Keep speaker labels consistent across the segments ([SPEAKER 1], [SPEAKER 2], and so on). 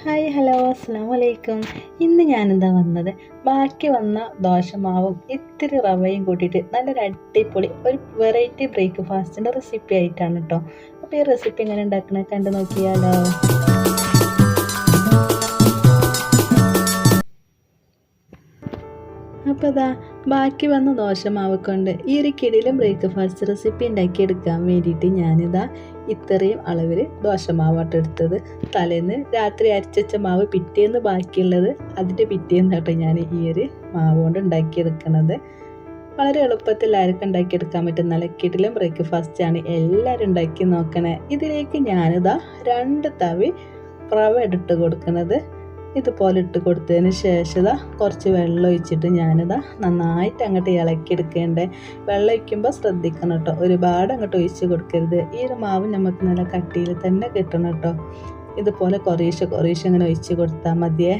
[SPEAKER 1] Hi hello അസ്സാം വലൈക്കും ഇന്ന് ഞാനെന്താ വന്നത് ബാക്കി വന്ന ദോശമാവും ഇത്തിരി റവയും കൂട്ടിയിട്ട് നല്ലൊരു അടിപൊളി ഒരു വെറൈറ്റി ബ്രേക്ക്ഫാസ്റ്റിന്റെ റെസിപ്പി ആയിട്ടാണ് കേട്ടോ അപ്പോൾ ഈ റെസിപ്പി എങ്ങനെ ഉണ്ടാക്കണേ കണ്ടു നോക്കിയാലോ. അപ്പോൾ ഇതാ ബാക്കി വന്ന ദോശമാവ് കൊണ്ട് ഈ ഒരു കിടിലും ബ്രേക്ക്ഫാസ്റ്റ് റെസിപ്പി ഉണ്ടാക്കിയെടുക്കാൻ വേണ്ടിയിട്ട് ഞാനിതാ ഇത്രയും അളവിൽ ദോശമാവാട്ട് എടുത്തത്. തലേന്ന് രാത്രി അരിച്ചച്ച മാവ് പിറ്റേന്ന് ബാക്കിയുള്ളത് അതിന്റെ പിറ്റേന്ന് ഞാൻ ഈ ഒരു മാവ് കൊണ്ട് ഉണ്ടാക്കിയെടുക്കുന്നത് വളരെ എളുപ്പത്തിൽ ആർക്കും ഉണ്ടാക്കിയെടുക്കാൻ പറ്റും? നല്ല കിടിലും ബ്രേക്ക്ഫാസ്റ്റ് ആണ് എല്ലാവരും ഉണ്ടാക്കി നോക്കണേ. ഇതിലേക്ക് ഞാനിതാ രണ്ട് തവി റവ ഇട്ട് കൊടുക്കുന്നത് ഇതുപോലെ ഇട്ട് കൊടുത്തതിന് ശേഷം കുറച്ച് വെള്ളം ഒഴിച്ചിട്ട് ഞാനിതാ നന്നായിട്ട് അങ്ങോട്ട് ഇളക്കിയെടുക്കേണ്ടേ വെള്ളം ഒഴിക്കുമ്പോൾ ശ്രദ്ധിക്കണം കേട്ടോ. ഒരുപാട് അങ്ങോട്ട് ഒഴിച്ച് കൊടുക്കരുത്. ഈ ഒരു മാവ് നമുക്ക് നല്ല കട്ടിയിൽ തന്നെ കിട്ടണം കേട്ടോ. ഇതുപോലെ കുറേശ്ശെ കുറേശ്ശെ അങ്ങനെ ഒഴിച്ച് കൊടുത്താൽ മതിയേ.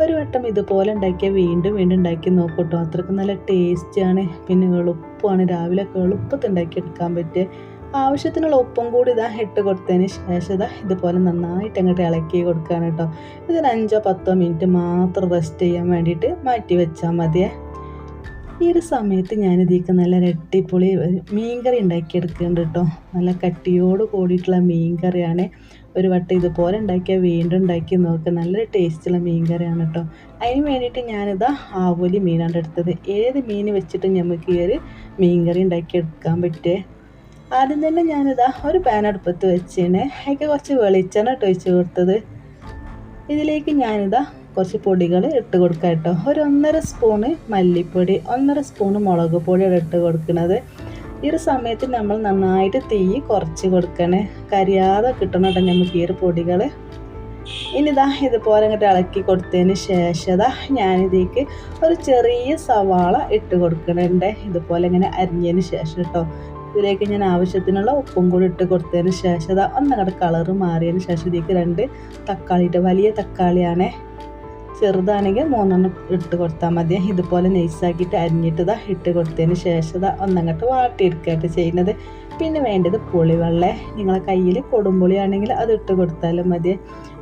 [SPEAKER 1] ഒരു വട്ടം ഇതുപോലെ ഉണ്ടാക്കിയാൽ വീണ്ടും വീണ്ടും ഉണ്ടാക്കി നോക്കൂ കേട്ടോ. അത്രയ്ക്ക് നല്ല ടേസ്റ്റാണ് പിന്നെ എളുപ്പമാണ്. രാവിലെയൊക്കെ എളുപ്പത്തിൽ ഉണ്ടാക്കിയെടുക്കാൻ പറ്റിയ ആവശ്യത്തിനുള്ള ഉപ്പും കൂടി ഇതാ ഇട്ട് കൊടുത്തതിന് ശേഷം ഇതാ ഇതുപോലെ നന്നായിട്ട് അങ്ങോട്ട് ഇളക്കി കൊടുക്കുകയാണ് കേട്ടോ. ഇതൊരു അഞ്ചോ പത്തോ മിനിറ്റ് മാത്രം റെസ്റ്റ് ചെയ്യാൻ വേണ്ടിയിട്ട് മാറ്റി വെച്ചാൽ മതിയേ. ഈ ഒരു സമയത്ത് ഞാൻ ഇതിലേക്ക് നല്ല രട്ടിപ്പൊളി മീൻകറി ഉണ്ടാക്കിയെടുക്കുന്നുണ്ട് കേട്ടോ. നല്ല കട്ടിയോട് കൂടിയിട്ടുള്ള മീൻകറിയാണ്. ഒരു വട്ടം ഇതുപോലെ ഉണ്ടാക്കിയാൽ വീണ്ടും ഉണ്ടാക്കി നോക്കുക നല്ലൊരു ടേസ്റ്റുള്ള മീൻകറിയാണ് കേട്ടോ. അതിന് വേണ്ടിയിട്ട് ഞാനിതാ ആവോലി മീനാണ് എടുത്തത്. ഏത് മീൻ വെച്ചിട്ട് നമുക്ക് ഈ ഒരു മീൻകറി ഉണ്ടാക്കിയെടുക്കാൻ പറ്റേ? ആദ്യം തന്നെ ഞാനിതാ ഒരു പാൻ അടുപ്പത്ത് വെച്ചിന്. അതിലേക്ക് കുറച്ച് വെളിച്ചെണ്ണ ഇട്ട് ഒഴിച്ച് കൊടുത്തത്. ഇതിലേക്ക് ഞാനിതാ കുറച്ച് പൊടികൾ ഇട്ട് കൊടുക്കാം കേട്ടോ ഒരു ഒന്നര സ്പൂണ് മല്ലിപ്പൊടി ഒന്നര സ്പൂണ് മുളക് പൊടിയാണ് ഇട്ട് കൊടുക്കുന്നത്. ഈ ഒരു സമയത്ത് നമ്മൾ നന്നായിട്ട് തീ കുറച്ച് കൊടുക്കണേ. കരിയാതെ കിട്ടണം കേട്ടോ നമുക്ക് ഈ ഒരു പൊടികൾ. ഇനിതാ ഇതുപോലെ അങ്ങോട്ട് ഇളക്കി കൊടുത്തതിന് ശേഷം ഞാനിതേക്ക് ഒരു ചെറിയ സവാള ഇട്ട് കൊടുക്കണുണ്ട്. ഇതുപോലെ ഇങ്ങനെ അരിഞ്ഞതിന് ശേഷം കേട്ടോ ഇതിലേക്ക് ഞാൻ ആവശ്യത്തിനുള്ള ഉപ്പും കൂടി ഇട്ട് കൊടുത്തതിന് ശേഷം അത് ഒന്നങ്ങടെ കളറ് മാറിയതിന് ശേഷം ഇതിലേക്ക് രണ്ട് തക്കാളി ഇട്ട് വലിയ തക്കാളിയാണേ. ചെറുതാണെങ്കിൽ മൂന്നെണ്ണം ഇട്ട് കൊടുത്താൽ മതി. ഇതുപോലെ നൈസാക്കിയിട്ട് അരിഞ്ഞിട്ട് ഇതാ ഇട്ട് കൊടുത്തതിന് ശേഷം ഇതാ ഒന്നങ്ങോട്ട് വാട്ടിയെടുക്കുകയായിട്ട് ചെയ്യുന്നത്. പിന്നെ വേണ്ടത് പുളിവെള്ള. നിങ്ങളെ കയ്യിൽ കൊടുമ്പുളിയാണെങ്കിൽ അത് ഇട്ട് കൊടുത്താലും മതി.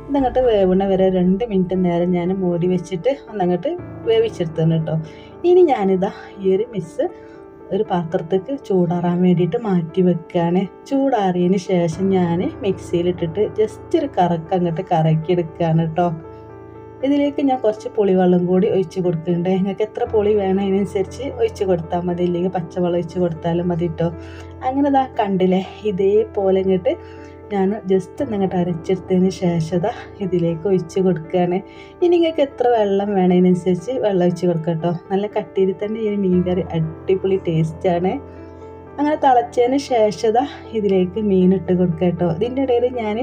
[SPEAKER 1] ഇതങ്ങോട്ട് വേവണ വരെ രണ്ട് മിനിറ്റ് നേരം ഞാൻ മൂടി വെച്ചിട്ട് ഒന്നങ്ങോട്ട് വേവിച്ചെടുത്തു കേട്ടോ. ഇനി ഞാനിതാ ഈ ഒരു മിസ് ഒരു പാത്രത്തേക്ക് ചൂടാറാൻ വേണ്ടിയിട്ട് മാറ്റി വെക്കുകയാണ് ചൂടാറിയതിന് ശേഷം ഞാൻ മിക്സിയിലിട്ടിട്ട് ജസ്റ്റ് ഒരു കറക്ക് അങ്ങോട്ട് കറക്കിയെടുക്കുകയാണ് കേട്ടോ ഇതിലേക്ക് ഞാൻ കുറച്ച് പുളിവെള്ളം കൂടി ഒഴിച്ച് കൊടുക്കുന്നുണ്ട്. നിങ്ങൾക്ക് എത്ര പുളി വേണം അതിനനുസരിച്ച് ഒഴിച്ച് കൊടുത്താൽ മതി. ഇല്ലെങ്കിൽ പച്ചവെള്ളം ഒഴിച്ച് കൊടുത്താലും മതി കേട്ടോ അങ്ങനെ ഇതാ കണ്ടില്ലേ? ഇതേപോലെ ഇങ്ങോട്ട് ഞാൻ ജസ്റ്റ് അങ്ങോട്ട് അരച്ചെടുത്തതിന് ശേഷം ഇതാ ഇതിലേക്ക് ഒഴിച്ച് കൊടുക്കുകയാണ് ഇനി നിങ്ങൾക്ക് എത്ര വെള്ളം വേണതിനനുസരിച്ച് വെള്ളം ഒഴിച്ച് കൊടുക്കുക കേട്ടോ നല്ല കട്ടിയിൽ തന്നെ ഈ മീൻ കറി അടിപൊളി ടേസ്റ്റാണ് അങ്ങനെ തിളച്ചതിന് ശേഷം ഇതാ ഇതിലേക്ക് മീൻ ഇട്ട് കൊടുക്കുക കേട്ടോ ഇതിന്റെ ഇടയിൽ ഞാൻ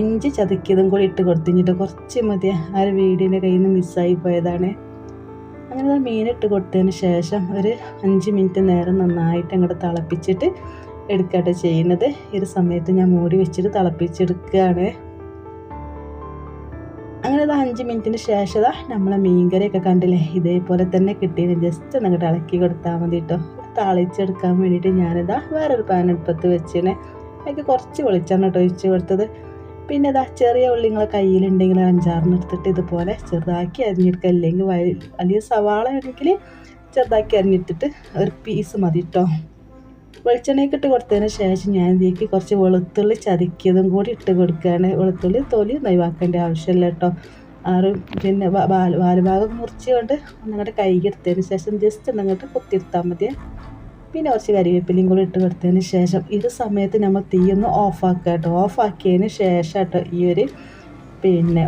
[SPEAKER 1] ഇഞ്ചി ചതക്കിയതും കൂടി ഇട്ട് കൊടുത്തിട്ട് കുറച്ച് മതി. ആ ഒരു വീടിന്റെ കയ്യിൽ നിന്ന് മിസ്സായി പോയതാണ്. അങ്ങനെ മീൻ ഇട്ട് കൊടുത്തതിന് ശേഷം ഒരു അഞ്ച് മിനിറ്റ് നേരം നന്നായിട്ട് അങ്ങോട്ട് തിളപ്പിച്ചിട്ട് എടുക്കട്ടെ ചെയ്യുന്നത്. ഈ ഒരു സമയത്ത് ഞാൻ മൂടി വെച്ചിട്ട് തിളപ്പിച്ചെടുക്കുകയാണ്. അങ്ങനെ അത് അഞ്ച് മിനിറ്റിന് ശേഷം നമ്മളെ മീൻകറിയൊക്കെ കണ്ടില്ലേ? ഇതേപോലെ തന്നെ കിട്ടിയത്. ജസ്റ്റ് അങ്ങോട്ട് ഇളക്കി കൊടുത്താൽ മതി കേട്ടോ താളിച്ചെടുക്കാൻ വേണ്ടിയിട്ട് ഞാനിതാ വേറൊരു പാൻ അടുപ്പത്ത് വെച്ചിനെ. അതിലേക്ക് കുറച്ച് വെളിച്ചെണ്ണ കേട്ടോ ഒഴിച്ച് കൊടുത്തത്. പിന്നെ ഇതാ ചെറിയ ഉള്ളി നിങ്ങളെ കയ്യിലുണ്ടെങ്കിൽ അഞ്ചാറിന് എടുത്തിട്ട് ഇതുപോലെ ചെറുതാക്കി അരിഞ്ഞെടുക്കുക. അല്ലെങ്കിൽ വലിയ സവാള ആണെങ്കിൽ ചെറുതാക്കി അരിഞ്ഞെടുത്തിട്ട് ഒരു പീസ് മതി കേട്ടോ വെളിച്ചെണ്ണയ്ക്ക് ഇട്ട് കൊടുത്തതിന് ശേഷം ഞാൻ ഇതിലേക്ക് കുറച്ച് വെളുത്തുള്ളി ചതക്കിയതും കൂടി ഇട്ട് കൊടുക്കുകയാണ്. വെളുത്തുള്ളി തൊലി ഒഴിവാക്കേണ്ട ആവശ്യമില്ല കേട്ടോ. ആറ് പിന്നെ വാലുഭാഗം മുറിച്ചുകൊണ്ട് ഒന്നങ്ങോട്ട് കൈകെടുത്തതിന് ശേഷം ജസ്റ്റ് ഒന്നങ്ങോട്ട് കുത്തിയെടുത്താൽ മതി. പിന്നെ കുറച്ച് കരിവേപ്പിലയും കൂടി ഇട്ട് കൊടുത്തതിന് ശേഷം ഇത് സമയത്ത് നമ്മൾ തീ ഒന്ന് ഓഫാക്കുക കേട്ടോ. ഓഫാക്കിയതിന് ശേഷം കേട്ടോ ഈ ഒരു പിന്നെ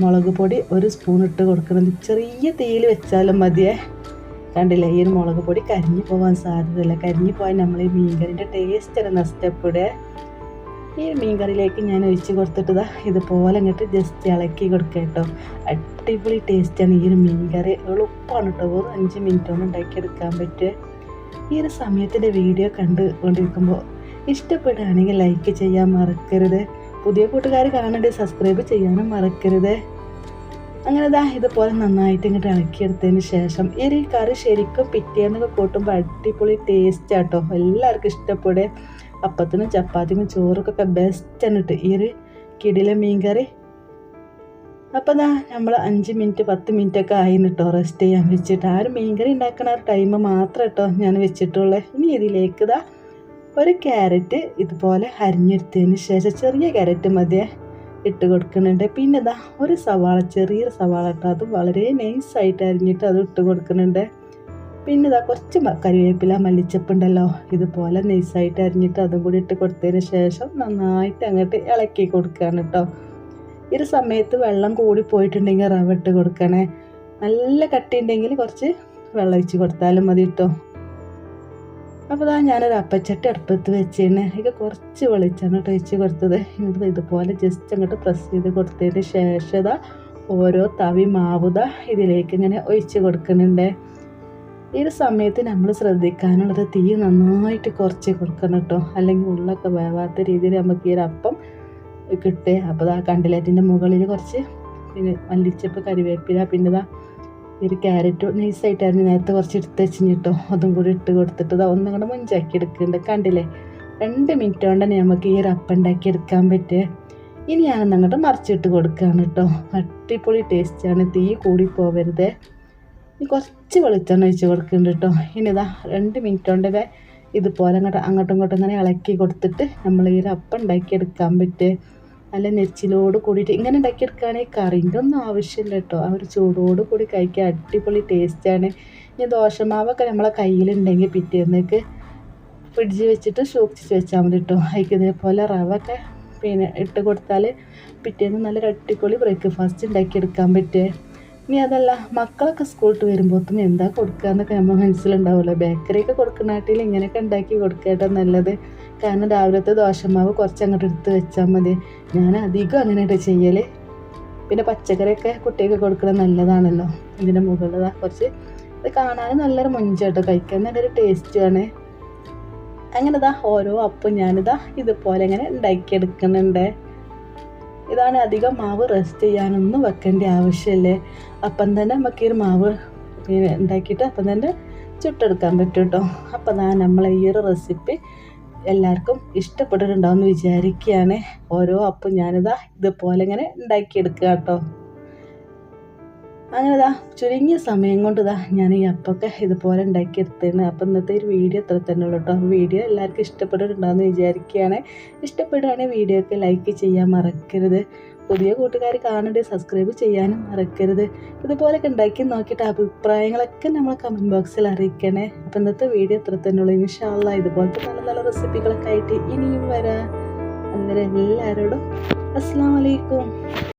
[SPEAKER 1] മുളക് പൊടി ഒരു സ്പൂൺ ഇട്ട് കൊടുക്കുന്നത്. ചെറിയ തീയിൽ വെച്ചാലും മതിയേ. കണ്ടില്ലേ? ഈ ഒരു മുളക് പൊടി കരിഞ്ഞു പോകാൻ സാധ്യതയില്ല. കരിഞ്ഞു പോയാൽ നമ്മൾ ഈ മീൻകറിന്റെ ടേസ്റ്റ് തന്നെ നഷ്ടപ്പെടുക ഈ മീൻകറിയിലേക്ക് ഞാൻ ഒഴിച്ച് കൊടുത്തിട്ടതാ ഇതുപോലെ അങ്ങോട്ട് ജസ്റ്റ് ഇളക്കി കൊടുക്കുക കേട്ടോ. അടിപൊളി ടേസ്റ്റാണ് ഈ ഒരു മീൻകറി എളുപ്പമാണ് കേട്ടോ. ഒരു അഞ്ച് മിനിറ്റ് കൊണ്ട് ഉണ്ടാക്കിയെടുക്കാൻ പറ്റുക. ഈ ഒരു സമയത്തിന്റെ വീഡിയോ കണ്ടുകൊണ്ടിരിക്കുമ്പോൾ ഇഷ്ടപ്പെടുകയാണെങ്കിൽ ലൈക്ക് ചെയ്യാൻ മറക്കരുത്. പുതിയ കൂട്ടുകാർ കാണേണ്ടത് സബ്സ്ക്രൈബ് ചെയ്യാനും മറക്കരുത്. അങ്ങനെ ഇതാ ഇതുപോലെ നന്നായിട്ട് ഇങ്ങോട്ട് ഇളക്കിയെടുത്തതിന് ശേഷം ഈ കറി ശരിക്കും പിറ്റേന്നൊക്കെ കൂട്ടുമ്പോൾ അടിപൊളി ടേസ്റ്റ് ആട്ടോ. എല്ലാവർക്കും ഇഷ്ടപ്പെടുക അപ്പത്തിനും ചപ്പാത്തിക്കും ചോറൊക്കെ ബെസ്റ്റ് ആണ് ഈ ഒരു കിടിലെ മീൻ കറി അപ്പോൾ ദാ നമ്മൾ അഞ്ച് മിനിറ്റ് പത്ത് മിനിറ്റ് ഒക്കെ ആയി കേട്ടോ റെസ്റ്റ് ചെയ്യാൻ വെച്ചിട്ട്. ആ ഒരു മീൻകറി ഉണ്ടാക്കണ ഒരു ടൈം മാത്രം കേട്ടോ ഞാൻ വെച്ചിട്ടുള്ളേ. ഇനി ഇതിലേക്ക് ദാ ഒരു ക്യാരറ്റ് ഇതുപോലെ അരിഞ്ഞെടുത്തതിന് ശേഷം ചെറിയ ക്യാരറ്റ് മതിയെ. ഇട്ട് കൊടുക്കുന്നുണ്ട്. പിന്നെ ഇതാ ഒരു സവാള ചെറിയൊരു സവാള ഇട്ട് അത് വളരെ നൈസായിട്ട് അരിഞ്ഞിട്ട് അത് ഇട്ട് കൊടുക്കുന്നുണ്ട്. പിന്നെ ഇതാ കുറച്ച് കറിവേപ്പില മല്ലിച്ചപ്പ് ഉണ്ടല്ലോ. ഇതുപോലെ നൈസായിട്ട് അരിഞ്ഞിട്ട് അതും കൂടി ഇട്ട് കൊടുത്തതിന് ശേഷം നന്നായിട്ട് അങ്ങോട്ട് ഇളക്കി കൊടുക്കുകയാണ് കേട്ടോ. ഒരു സമയത്ത് വെള്ളം കൂടി പോയിട്ടുണ്ടെങ്കിൽ റവ ഇട്ട് കൊടുക്കണേ. നല്ല കട്ടിയുണ്ടെങ്കിൽ കുറച്ച് വെള്ളം ഒഴിച്ച് കൊടുത്താലും മതി കേട്ടോ. അപ്പോൾ ഇതാ ഞാനൊരു അപ്പച്ചട്ടി അടുപ്പത്ത് വെച്ചിരുന്നു ഇത് കുറച്ച് വെളിച്ചെണ്ണ ഒഴിച്ച് കൊടുത്തത്. എന്നിട്ട് ഇതുപോലെ ജസ്റ്റ് അങ്ങോട്ട് പ്രസ് ചെയ്ത് കൊടുത്തതിന് ശേഷം ഇതാ ഓരോ തവി മാവുത ഇതിലേക്ക് ഇങ്ങനെ ഒഴിച്ച് കൊടുക്കുന്നുണ്ട്. ഈ ഒരു സമയത്ത് നമ്മൾ ശ്രദ്ധിക്കാനുള്ളത് തീ നന്നായിട്ട് കുറച്ച് കൊടുക്കണം കേട്ടോ. അല്ലെങ്കിൽ ഉള്ളൊക്കെ വേവാത്ത രീതിയിൽ നമുക്ക് ഈ ഒരു അപ്പം കിട്ടേ. അപ്പോൾ ആ കണ്ടിലേറ്റിന്റെ മുകളിൽ കുറച്ച് പിന്നെ മല്ലിച്ചപ്പ് കരിവേപ്പില പിന്നെ ഇതാ ഒരു ക്യാരറ്റ് നൈസായിട്ടായിരുന്നു നേരത്തെ കുറച്ച് എടുത്ത് വെച്ചിട്ടോ അതും കൂടി ഇട്ട് കൊടുത്തിട്ട് ഒന്നും കൂടെ മുഞ്ചാക്കി എടുക്കുന്നുണ്ട്. കണ്ടില്ലേ? രണ്ട് മിനിറ്റ് കൊണ്ട് തന്നെ നമുക്ക് ഈ അപ്പം ഉണ്ടാക്കി എടുക്കാൻ പറ്റുക ഇനി ഞാനൊന്ന് അങ്ങോട്ട് മറിച്ചിട്ട് കൊടുക്കുകയാണ് കേട്ടോ. അടിപൊളി ടേസ്റ്റാണ് തീ കൂടി പോവരുത്. ഇനി കുറച്ച് വെളിച്ചെണ്ണ ഒഴിച്ച് കൊടുക്കുന്നുണ്ട് കേട്ടോ. ഇനി ഇതാ രണ്ട് മിനിറ്റ് കൊണ്ട് ഇതുപോലെ അങ്ങോട്ട് അങ്ങോട്ടും ഇങ്ങോട്ടും ഇങ്ങനെ ഇളക്കി കൊടുത്തിട്ട് നമ്മൾ ഈ ഒരു അപ്പം ഉണ്ടാക്കിയെടുക്കാൻ പറ്റുക നല്ല നെച്ചിലോട് കൂടിയിട്ട് ഇങ്ങനെ ഉണ്ടാക്കിയെടുക്കുകയാണെങ്കിൽ കറിന്റെ ഒന്നും ആവശ്യമില്ല കേട്ടോ. ആ ഒരു ചൂടോട് കൂടി കഴിക്കാൻ അടിപൊളി ടേസ്റ്റാണ്. ഇനി ദോശമാവൊക്കെ നമ്മളെ കയ്യിലുണ്ടെങ്കിൽ പിറ്റേന്നേക്ക് ഫ്രിഡ്ജിൽ വെച്ചിട്ട് സൂക്ഷിച്ച് വെച്ചാൽ മതി കേട്ടോ. അതിക്ക് ഇതേപോലെ റവ ഒക്കെ പിന്നെ ഇട്ട് കൊടുത്താൽ പിറ്റേന്ന് നല്ലൊരു അടിപൊളി ബ്രേക്ക്ഫാസ്റ്റ് ഉണ്ടാക്കിയെടുക്കാൻ പറ്റുക. ഇനി അതല്ല മക്കളൊക്കെ സ്കൂളിട്ട് വരുമ്പോഴത്തും എന്താ കൊടുക്കുക എന്നൊക്കെ നമ്മൾ മനസ്സിലുണ്ടാവുമല്ലോ. ബേക്കറിയൊക്കെ കൊടുക്കുന്ന ആട്ടിൽ ഇങ്ങനെയൊക്കെ ഉണ്ടാക്കി കൊടുക്കേണ്ട നല്ലത്. കാരണം രാവിലത്തെ ദോശമാവ് കുറച്ച് അങ്ങോട്ട് എടുത്ത് വെച്ചാൽ മതി. ഞാൻ അധികം അങ്ങനെയായിട്ട് ചെയ്യൽ പിന്നെ പച്ചക്കറിയൊക്കെ കുട്ടികൾക്ക് കൊടുക്കുന്നത് നല്ലതാണല്ലോ. ഇതിന്റെ മുകളിൽ കുറച്ച് ഇത് കാണാൻ നല്ലൊരു മുഞ്ചാട്ടോ കഴിക്കാൻ നല്ലൊരു ടേസ്റ്റുമാണ് അങ്ങനെ ഇതാ ഓരോ അപ്പം ഞാനിതാ ഇതുപോലെ ഇങ്ങനെ ഉണ്ടാക്കിയെടുക്കുന്നുണ്ട്. ഇതാണ് അധികം മാവ് റെസ്റ്റ് ചെയ്യാനൊന്നും വെക്കേണ്ട ആവശ്യമില്ലേ. അപ്പം തന്നെ നമുക്ക് ഈ മാവ് ഉണ്ടാക്കിയിട്ട് അപ്പം തന്നെ ചുട്ടെടുക്കാൻ പറ്റും കേട്ടോ. അപ്പം ദാ നമ്മളെ ഈ ഒരു റെസിപ്പി എല്ലാവർക്കും ഇഷ്ടപ്പെട്ടിട്ടുണ്ടാവുമെന്ന് വിചാരിക്കുകയാണ്. ഓരോ അപ്പം ഞാനിതാ ഇതുപോലെ ഇങ്ങനെ ഉണ്ടാക്കിയെടുക്കുക കേട്ടോ. അങ്ങനെ ഇതാ ചുരുങ്ങിയ സമയം കൊണ്ട് ഇതാ ഞാൻ ഈ അപ്പൊക്കെ ഇതുപോലെ എടുത്തേണ് അപ്പം ഇന്നത്തെ ഒരു വീഡിയോ ഇത്ര തന്നെ ഉള്ളൂ കേട്ടോ. വീഡിയോ എല്ലാവർക്കും ഇഷ്ടപ്പെട്ടിട്ടുണ്ടാവുമെന്ന് വിചാരിക്കുകയാണ്. ഇഷ്ടപ്പെടുകയാണെങ്കിൽ വീഡിയോക്ക് ലൈക്ക് ചെയ്യാൻ മറക്കരുത്. പുതിയ കൂട്ടുകാർ കാണണ്ടേ സബ്സ്ക്രൈബ് ചെയ്യാനും മറക്കരുത്. ഇതുപോലൊക്കെ ഉണ്ടാക്കി നോക്കിയിട്ട് അഭിപ്രായങ്ങളൊക്കെ നമ്മൾ കമന്റ് ബോക്സിൽ അറിയിക്കണേ. അപ്പം ഇന്നത്തെ വീഡിയോ ഇത്ര തന്നെ ഉള്ളൂ. ഇൻഷാല്ല ഇതുപോലത്തെ നല്ല നല്ല റെസിപ്പികളൊക്കെ ആയിട്ട് ഇനിയും വരാം. അതുവരെ എല്ലാവരോടും അസ്സാം വലൈക്കും